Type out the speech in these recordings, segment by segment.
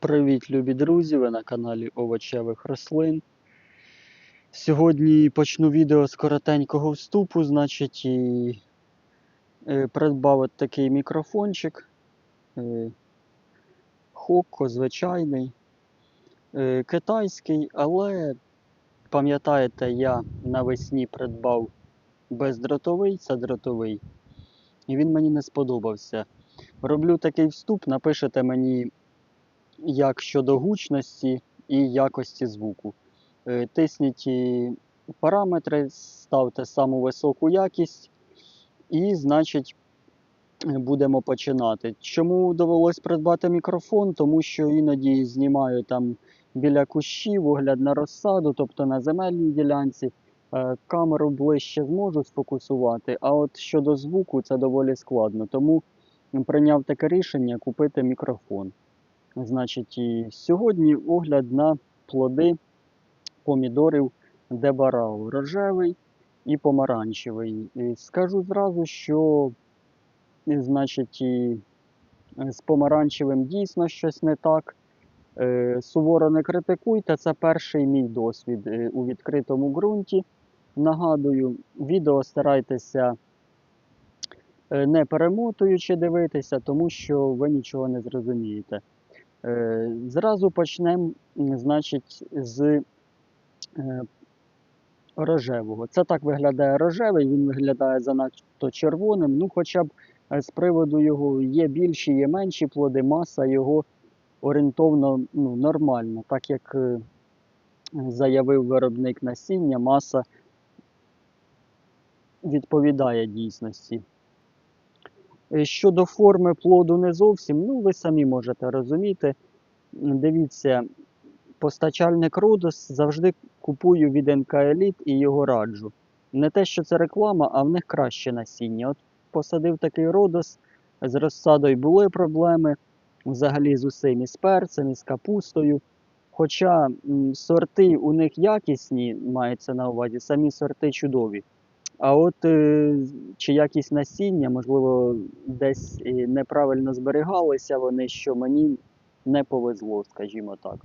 Привіт, любі друзі! Ви на каналі Овочевих рослин. Сьогодні почну відео з коротенького вступу, значить, і е, придбав от такий мікрофончик. Е, Хокко, звичайний, е, китайський, але пам'ятаєте, я навесні придбав бездротовий, це дротовий, і він мені не сподобався. Роблю такий вступ, напишете мені як щодо гучності і якості звуку. Е, Тисніть параметри, ставте саму високу якість, і, значить, будемо починати. Чому довелось придбати мікрофон? Тому що іноді знімаю там біля кущів, огляд на розсаду, тобто на земельній ділянці. Е, Камеру ближче зможу сфокусувати, а от щодо звуку це доволі складно. Тому прийняв таке рішення купити мікрофон. Значить, і сьогодні огляд на плоди помідорів Дебарау рожевий і помаранчевий. І скажу зразу, що значить, і е, з помаранчевим дійсно щось не так. Е, Суворо не критикуйте, це перший мій досвід е, у відкритому ґрунті. Нагадую, відео старайтеся не перемотуючи дивитися, тому що ви нічого не зрозумієте. Е, Зразу почнемо, значить, з е, рожевого. Це так виглядає рожевий, він виглядає занадто червоним. Ну, хоча б е, з приводу його є більші, є менші плоди, маса його орієнтовно ну, нормальна. Так як заявив виробник насіння, маса відповідає дійсності. Е, Щодо форми плоду не зовсім, ну ви самі можете розуміти. Дивіться, постачальник Родос завжди купую від НК Еліт і його раджу. Не те, що це реклама, а в них краще насіння. От посадив такий Родос, з розсадою були проблеми, взагалі з усім, і з перцем, і з капустою. Хоча сорти у них якісні, мається на увазі, самі сорти чудові. А от е, чи якість насіння, можливо, десь неправильно зберігалися вони, що мені не повезло, скажімо так.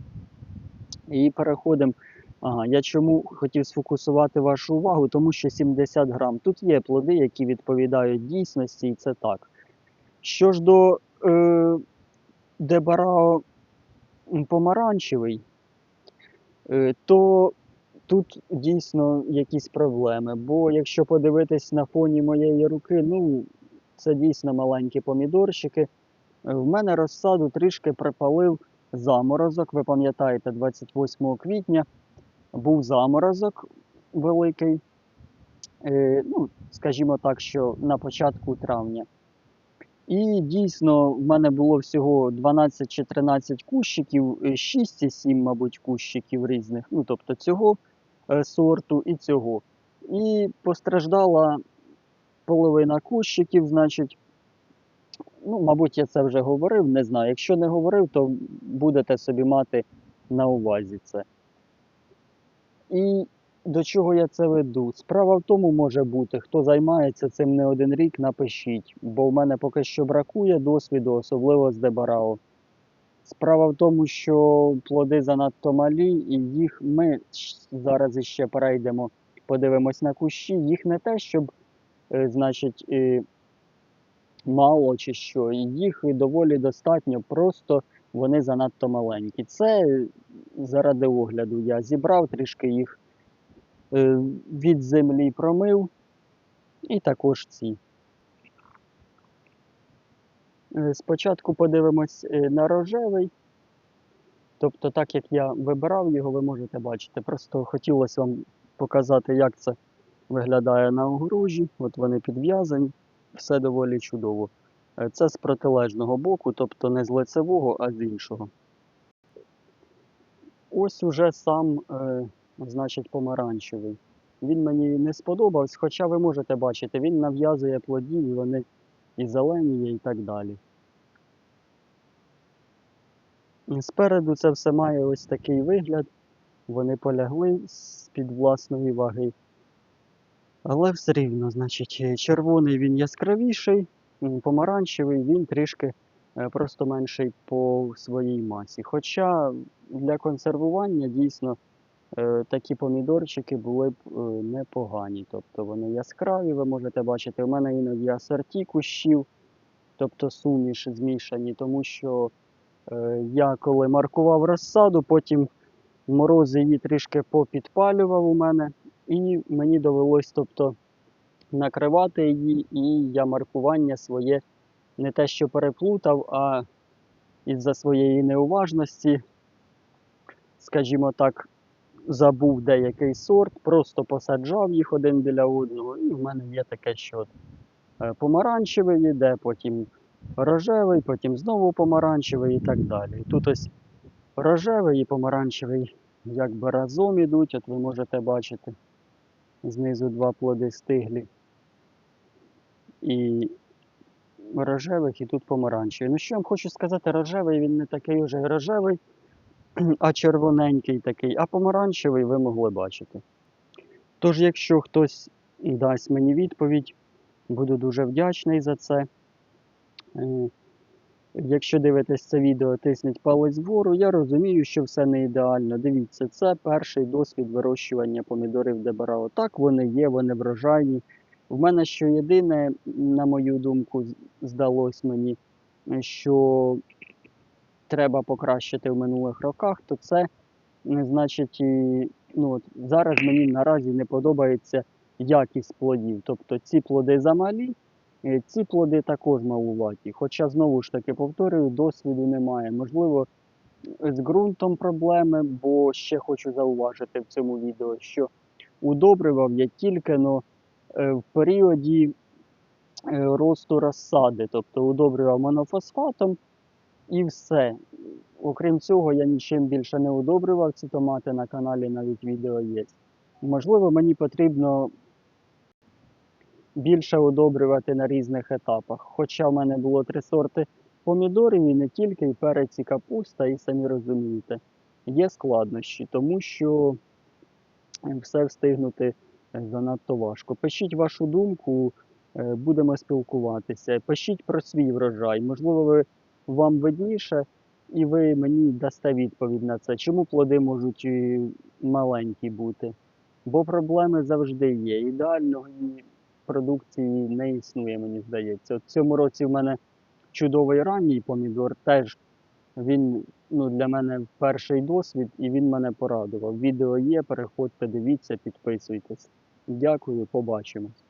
І переходимо. Ага, я чому хотів сфокусувати вашу увагу, тому що 70 грам. Тут є плоди, які відповідають дійсності, і це так. Що ж до е, Дебарао помаранчевий, е, то тут дійсно якісь проблеми. Бо якщо подивитись на фоні моєї руки, ну це дійсно маленькі помідорчики. Е, В мене розсаду трішки припалив заморозок. Ви пам'ятаєте, 28 квітня був заморозок великий. Е, ну, скажімо так, що на початку травня. І дійсно в мене було всього 12 чи 13 кущиків, е, 6 і 7, мабуть, кущиків різних. Ну, тобто цього сорту і цього. І постраждала половина кущиків, значить, ну, мабуть, я це вже говорив, не знаю. Якщо не говорив, то будете собі мати на увазі це. І до чого я це веду? Справа в тому може бути, хто займається цим не один рік, напишіть, бо в мене поки що бракує досвіду, особливо з Дебарао. Справа в тому, що плоди занадто малі, і їх ми зараз іще перейдемо, подивимось на кущі. Їх не те, щоб, е, значить, е, мало чи що, їх доволі достатньо, просто вони занадто маленькі. Це заради огляду я зібрав, трішки їх е, від землі промив, і також ці. Е, Спочатку подивимось е, на рожевий. Тобто, так як я вибирав його, ви можете бачити. Просто хотілося вам показати, як це виглядає на огорожі. От вони підв'язані, все доволі чудово. Е, Це з протилежного боку, тобто не з лицевого, а з іншого. Ось уже сам, значить, помаранчевий. Він мені не сподобався, хоча ви можете бачити, він нав'язує плодів, і вони і зелені є, і так далі. Спереду це все має ось такий вигляд. Вони полягли з-під власної ваги. Але все рівно, значить, червоний він яскравіший, помаранчевий він трішки е, просто менший по своїй масі. Хоча для консервування дійсно такі помідорчики були б е, непогані. Тобто вони яскраві, ви можете бачити. У мене іноді асорті кущів, тобто суміш змішані, тому що е, я коли маркував розсаду, потім мороз її трішки попідпалював у мене, і мені довелось тобто, накривати її, і я маркування своє не те, що переплутав, а із-за своєї неуважності, скажімо так, забув деякий сорт, просто посаджав їх один біля одного, і в мене є таке, що е, помаранчевий йде, потім рожевий, потім знову помаранчевий і так далі. Тут ось рожевий і помаранчевий якби разом ідуть, от ви можете бачити знизу два плоди стиглі. І рожевих і тут помаранчевий. Ну що я вам хочу сказати, рожевий він не такий уже рожевий, а червоненький такий, а помаранчевий ви могли бачити. Тож, якщо хтось дасть мені відповідь, буду дуже вдячний за це. Е, Якщо дивитесь це відео, тисніть палець вгору. Я розумію, що все не ідеально. Дивіться, це перший досвід вирощування помідорів Дебарао. Так, вони є, вони врожайні. В мене що єдине, на мою думку, здалось мені, що треба покращити в минулих роках, то це е, значить, і, ну, от, зараз мені наразі не подобається якість плодів. Тобто ці плоди замалі, е, ці плоди також малуваті. Хоча, знову ж таки, повторюю, досвіду немає. Можливо, з ґрунтом проблеми, бо ще хочу зауважити в цьому відео, що удобрював я тільки но, е, в періоді е, росту розсади, тобто удобрював монофосфатом і все. Окрім цього, я нічим більше не удобрював ці томати на каналі, навіть відео є. Можливо, мені потрібно більше удобрювати на різних етапах. Хоча в мене було три сорти помідорів, і не тільки, і перець, і капуста, і самі розумієте, є складнощі, тому що все встигнути занадто важко. Пишіть вашу думку, е, будемо спілкуватися. Пишіть про свій врожай. Можливо, ви, вам видніше, і ви мені дасте відповідь на це. Чому плоди можуть маленькі бути? Бо проблеми завжди є. Ідеальної продукції не існує, мені здається. От в цьому році в мене чудовий ранній помідор. Теж він ну, для мене перший досвід і він мене порадував. Відео є, переходьте, дивіться, підписуйтесь. Дякую, побачимось.